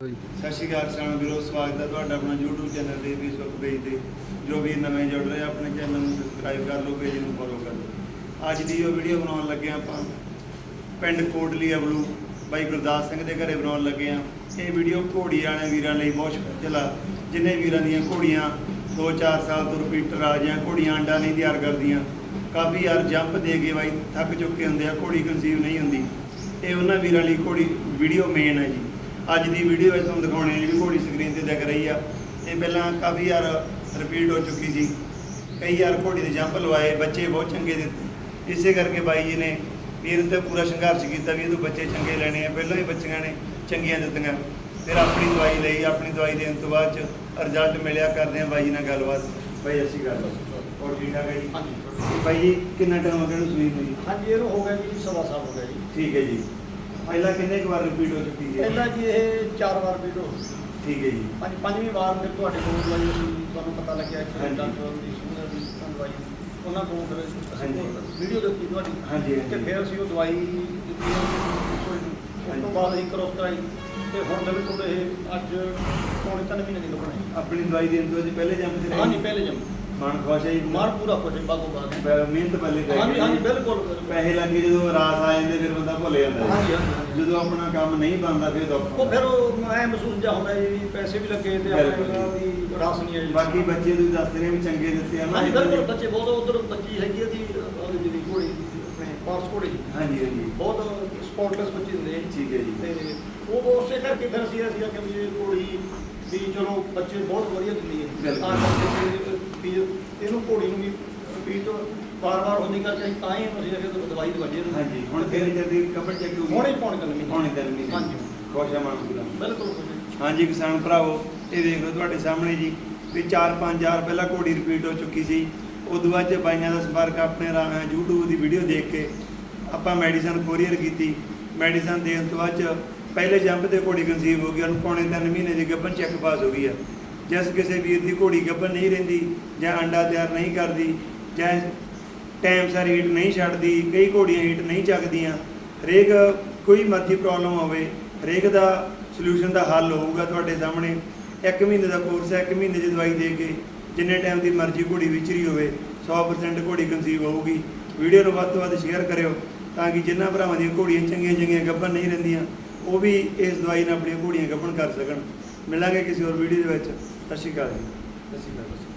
ਸਤਿ ਸ਼੍ਰੀ ਅਕਾਲ ਕਿਸਾਨ ਵੀਰੋ ਸਵਾਗਤ ਹੈ ਤੁਹਾਡਾ ਆਪਣਾ YouTube ਚੈਨਲ ਤੇ Facebook ਪੇਜ ਤੇ। ਜੋ ਵੀ ਨਵੇਂ ਜੁੜ ਰਹੇ ਆ, ਆਪਣੇ ਚੈਨਲ ਨੂੰ ਸਬਸਕ੍ਰਾਈਬ ਕਰ ਲਓ ਪੇਜ ਨੂੰ ਫੋਲੋ ਕਰ ਲਓ। ਅੱਜ ਦੀ ਉਹ ਵੀਡੀਓ ਬਣਾਉਣ ਲੱਗੇ ਹਾਂ ਆਪਾਂ। ਪਿੰਡ ਕੋਟਲੀ ਅਬਲੂ ਬਾਈ ਗੁਰਦਾਸ ਸਿੰਘ ਦੇ ਘਰੇ ਬਣਾਉਣ ਲੱਗੇ ਆ ਇਹ ਵੀਡੀਓ ਘੋੜੀ ਵਾਲੇ ਵੀਰਾਂ ਲਈ ਬਹੁਤ ਸਪੈਸ਼ਲ ਆ। ਜਿੰਨੇ ਵੀਰਾਂ ਦੀਆਂ ਘੋੜੀਆਂ 2-4 ਸਾਲ ਤੋਂ ਰਿਪੀਟਰ ਆ ਜਾਂ ਘੋੜੀਆਂ ਅੰਡਾ ਨਹੀਂ ਤਿਆਰ ਕਰਦੀਆਂ। ਕਾਫੀ ਯਾਰ ਜੰਪ ਦੇ ਕੇ ਬਾਈ ਥੱਕ ਚੁੱਕੇ ਹੁੰਦੇ ਆ ਘੋੜੀ ਕਨਸੀਵ ਨਹੀਂ ਹੁੰਦੀ। ਇਹ ਉਹਨਾਂ ਵੀਰਾਂ ਲਈ ਘੋੜੀ ਵੀਡੀਓ ਮੇਨ ਹੈ ਜੀ। ਅੱਜ ਦੀ ਵੀਡੀਓ ਵਿੱਚ ਤੁਹਾਨੂੰ ਦਿਖਾਉਣੇ ਆ ਜਿਹੜੀ ਘੋੜੀ ਸਕਰੀਨ ਤੇ ਦਿਖ ਰਹੀ ਆ। ਇਹ ਪਹਿਲਾਂ ਕਾਫੀ ਯਾਰ ਰਿਪੀਟ ਹੋ ਚੁੱਕੀ ਸੀ। ਕਈ ਯਾਰ ਘੋੜੀ ਦੇ ਜੰਪ ਲਵਾਏ ਬੱਚੇ ਬਹੁਤ ਚੰਗੇ ਦਿੱਤੇ। ਇਸੇ ਕਰਕੇ ਬਾਈ ਜੀ ਨੇ ਵੀਰ ਤੇ ਪੂਰਾ ਸੰਘਰਸ਼ ਕੀਤਾ ਵੀ ਇਹ ਤੋਂ ਬੱਚੇ ਚੰਗੇ ਲੈਣੇ ਆ। ਪਹਿਲਾਂ ਹੀ ਬੱਚਿਆਂ ਨੇ ਚੰਗੀਆਂ ਦਿੱਤੀਆਂ। ਫਿਰ ਆਪਣੀ ਦਵਾਈ ਲਈ ਆਪਣੀ ਦਵਾਈ ਦੇਣ ਤੋਂ ਬਾਅਦ ਚ ਰਿਜ਼ਲਟ ਮਿਲਿਆ। ਕਰਦੇ ਆ ਬਾਈ ਜੀ ਨਾਲ ਗੱਲਬਾਤ। ਬਾਈ ਅਸੀਂ ਗੱਲ ਹੋਰ ਠੀਕ ਹੈ ਜੀ? ਹਾਂਜੀ। ਬਾਈ ਜੀ ਕਿੰਨਾ ਟਾਈਮ ਹੋ ਗਿਆ ਇਹਨੂੰ ਸੂਈ ਨੂੰ ਜੀ? ਹਾਂਜੀ ਇਹਨੂੰ ਹੋ ਗਿਆ ਜੀ ਸਵਾ ਸਾਲ ਹੋ ਗਿਆ ਜੀ। ਠੀਕ ਹੈ ਜੀ। ਪਹਿਲਾਂ ਕਿੰਨੇ ਕੁ ਵਾਰ ਰਿਪੀਟ ਹੋ ਚੁੱਕੀ ਹੈ? ਪਹਿਲਾਂ ਜੀ ਇਹ ਚਾਰ ਵਾਰ ਵੀਡੀਓ ਠੀਕ ਹੈ ਜੀ। ਪੰਜ ਪੰਜਵੀਂ ਵਾਰ ਫਿਰ ਤੁਹਾਡੇ ਕੋਲ ਦਵਾਈ ਅਸੀਂ ਤੁਹਾਨੂੰ ਪਤਾ ਲੱਗਿਆ ਕਿ ਹਾਂਜੀ। ਡਾਕਟਰ ਦੀ ਸੁਣਨ ਦੀ ਦਵਾਈ। ਉਹਨਾਂ ਕੋਲ ਫਿਰ ਹਾਂਜੀ। ਵੀਡੀਓ ਦੇਖੀ ਤੁਹਾਡੀ। ਹਾਂਜੀ, ਤੇ। ਫਿਰ ਅਸੀਂ ਉਹ ਦਵਾਈ ਦਿੱਤੀ ਉਸ ਤੋਂ ਬਾਅਦ ਅਸੀਂ ਕ੍ਰੋਸ ਕਰਾਈ। ਤੇ ਹੁਣ ਬਿਲਕੁਲ ਇਹ ਅੱਜ ਪੌਣੇ ਤਿੰਨ ਮਹੀਨੇ ਦੀ ਲੋਕਣਾ ਹੈ। ਆਪਣੀ ਦਵਾਈ ਦੇਣ ਤੋਂ ਜੀ ਪਹਿਲੇ ਜੰਮ ਤੇ ਹਾਂਜੀ ਪਹਿਲੇ ਜਮ। ਮਨ ਖੁਸ਼ ਹੈ ਜੀ। ਮਾਰ ਪੂਰਾ ਹੋ ਬਾਗੋ ਬਾਗ। ਮਿਹਨਤ ਪਹਿਲੇ ਕਰੀ ਹਾਂਜੀ ਹੈ। ਹਾਂਜੀ। ਬਿਲਕੁਲ ਪੈਸੇ ਲੱਗੇ ਜਦੋਂ ਰਾਸ ਆ ਜਾਂਦੇ ਫਿਰ ਭੁੱਲ ਜਾਂਦਾ ਜੀ। ਹਾਂਜੀ ਹਾਂਜੀ ਹਾਂਜੀ। ਜਦੋਂ ਆਪਣਾ ਕੰਮ ਨਹੀਂ ਬਣਦਾ ਫਿਰ ਦੁੱਖ ਉਹ ਫਿਰ ਉਹ ਐ ਮਹਿਸੂਸ ਜਿਹਾ ਹੁੰਦਾ ਜੀ ਵੀ ਪੈਸੇ ਵੀ ਲੱਗੇ ਤੇ ਆਪਣੇ ਬਿਲਕੁਲ। ਨਾਲ ਦੀ ਰਾਸ ਨਹੀਂ ਜੀ ਬਾਕੀ ਬੱਚੇ ਤੁਸੀਂ ਦੱਸਦੇ ਨੇ ਵੀ ਚੰਗੇ ਦਿੱਤੇ ਆ ਨਾ ਹਾਂਜੀ ਬਿਲਕੁਲ ਬੱਚੇ ਬਹੁਤ ਉਧਰ ਬੱਚੀ ਹੈਗੀ ਉਹਦੀ ਉਹਦੀ ਜਿਹੜੀ ਘੋੜੀ ਆਪਣੇ ਪਾਰਸ ਘੋੜੀ ਹਾਂਜੀ ਹਾਂਜੀ ਬਹੁਤ ਸਪੋਰਟਲੈਸ ਬੱਚੇ ਹੁੰਦੇ ਆ ਠੀਕ ਹੈ ਜੀ ਤੇ ਉਹ ਉਸੇ ਕਰਕੇ ਫਿਰ ਅਸੀਂ ਅਸੀਂ ਕਿ ਵੀ ਇਹ ਘੋੜੀ ਵੀ ਚਲੋ ਬੱਚੇ ਬਹੁਤ ਵਧੀਆ ਦਿੰਦੀ ਹੈ ਬਿਲਕੁਲ। ਤਾਂ ਕਰਕੇ ਵੀ ਇਹਨੂੰ ਘੋੜੀ ਨੂੰ ਵੀ ਰਿਪੀਟ ਵਾਰ-ਵਾਰ ਹੁੰਦੀ ਕਰਕੇ ਅਸੀਂ ਤਾਂ ਹੀ ਅਸੀਂ ਅਗੇ ਦਵਾਈ ਦਵਾਈਏ ਇਹਨੂੰ ਹਾਂਜੀ ਹੁਣ ਕਿੰਨੇ ਚਿਰ ਦੀ ਕਬਰ ਚੱਕ ਹੋਊਗੀ ਹੁਣੇ ਪੌਣ ਕਰ ਲਈ ਹੁਣੇ ਤਿੰਨ ਮਹੀਨੇ ਹਾਂਜੀ। ਖੁਸ਼ ਆ ਮਨ ਪੂਰਾ ਬਿਲਕੁਲ ਖੁਸ਼ ਹਾਂਜੀ ਕਿਸਾਨ ਭਰਾਵੋ ਇਹ ਦੇਖ ਲਓ ਤੁਹਾਡੇ ਸਾਹਮਣੇ ਜੀ ਵੀ 4-5000 ਪਹਿਲਾਂ ਘੋੜੀ ਰਿਪੀਟ ਹੋ ਚੁੱਕੀ ਸੀ। ਉਦੋਂ ਬਾਅਦ 'ਚ ਬਾਈਆਂ ਦਾ ਸੰਪਰਕ ਆਪਣੇ ਰਾ- ਅਹ YouTube ਦੀ ਵੀਡੀਓ ਦੇਖ ਕੇ ਆਪਾਂ ਮੈਡੀਸਨ ਕੋਰੀਅਰ ਕੀਤੀ। ਮੈਡੀਸਨ ਦੇਣ ਤੋਂ ਬਾਅਦ 'ਚ ਪਹਿਲੇ ਜੰਪ ਤੇ ਘੋੜੀ ਕਨਸੀਵ ਹੋ ਗਈ ਉਹਨੂੰ ਪੌਣੇ 3 ਮਹੀਨੇ ਦੀ ਗੱਭਣ ਚੈੱਕ ਪਾਸ ਹੋ ਗਈ ਆ। ਜਿਸ ਕਿਸੇ ਵੀਰ ਦੀ ਘੋੜੀ ਗੱਭਣ ਨਹੀਂ ਰਹਿੰਦੀ ਜਾਂ ਅੰਡਾ ਤਿਆਰ ਨਹੀਂ ਕਰਦੀ ਜਾਂ ਟਾਈਮ ਸਾਰ ਹੀਟ ਨਹੀਂ ਛੱਡਦੀ, ਕਈ ਘੋੜੀਆਂ ਹੀਟ ਨਹੀਂ ਚੱਕਦੀਆਂ। ਹਰੇਕ, ਕੋਈ ਮਰਜ਼ੀ ਪ੍ਰੋਬਲਮ ਹੋਵੇ, ਹਰੇਕ ਦਾ ਸੋਲੂਸ਼ਨ ਦਾ ਹੱਲ ਹੋਊਗਾ ਤੁਹਾਡੇ ਸਾਹਮਣੇ। ਇੱਕ ਮਹੀਨੇ ਦਾ ਕੋਰਸ ਹੈ, ਇੱਕ ਮਹੀਨੇ ਦੀ ਦਵਾਈ ਦੇ ਕੇ ਜਿੰਨੇ ਟਾਈਮ ਦੀ ਮਰਜ਼ੀ ਘੋੜੀ ਵਿਚਰੀ ਹੋਵੇ 100% ਘੋੜੀ ਕਨਸੀਵ ਹੋਊਗੀ। ਵੀਡੀਓ ਨੂੰ ਵੱਧ ਤੋਂ ਵੱਧ ਸ਼ੇਅਰ ਕਰਿਓ, ਤਾਂ ਕਿ ਜਿਨ੍ਹਾਂ ਭਰਾਵਾਂ ਦੀਆਂ ਘੋੜੀਆਂ ਚੰਗੀਆਂ ਚੰਗੀਆਂ ਗੱਭਣ ਨਹੀਂ ਰਹਿੰਦੀਆਂ, ਉਹ ਵੀ ਇਸ ਦਵਾਈ ਨਾਲ ਆਪਣੀਆਂ ਘੋੜੀਆਂ ਗੱਭਣ ਕਰ ਸਕਣ। ਮਿਲਾਂਗੇ ਕਿਸੇ ਹੋਰ ਵੀਡੀਓ ਦੇ ਵਿੱਚ। ਸਤਿ ਸ਼੍ਰੀ ਅਕਾਲ ਜੀ। ਸਤਿ ਸ਼੍ਰੀ ਅਕਾਲ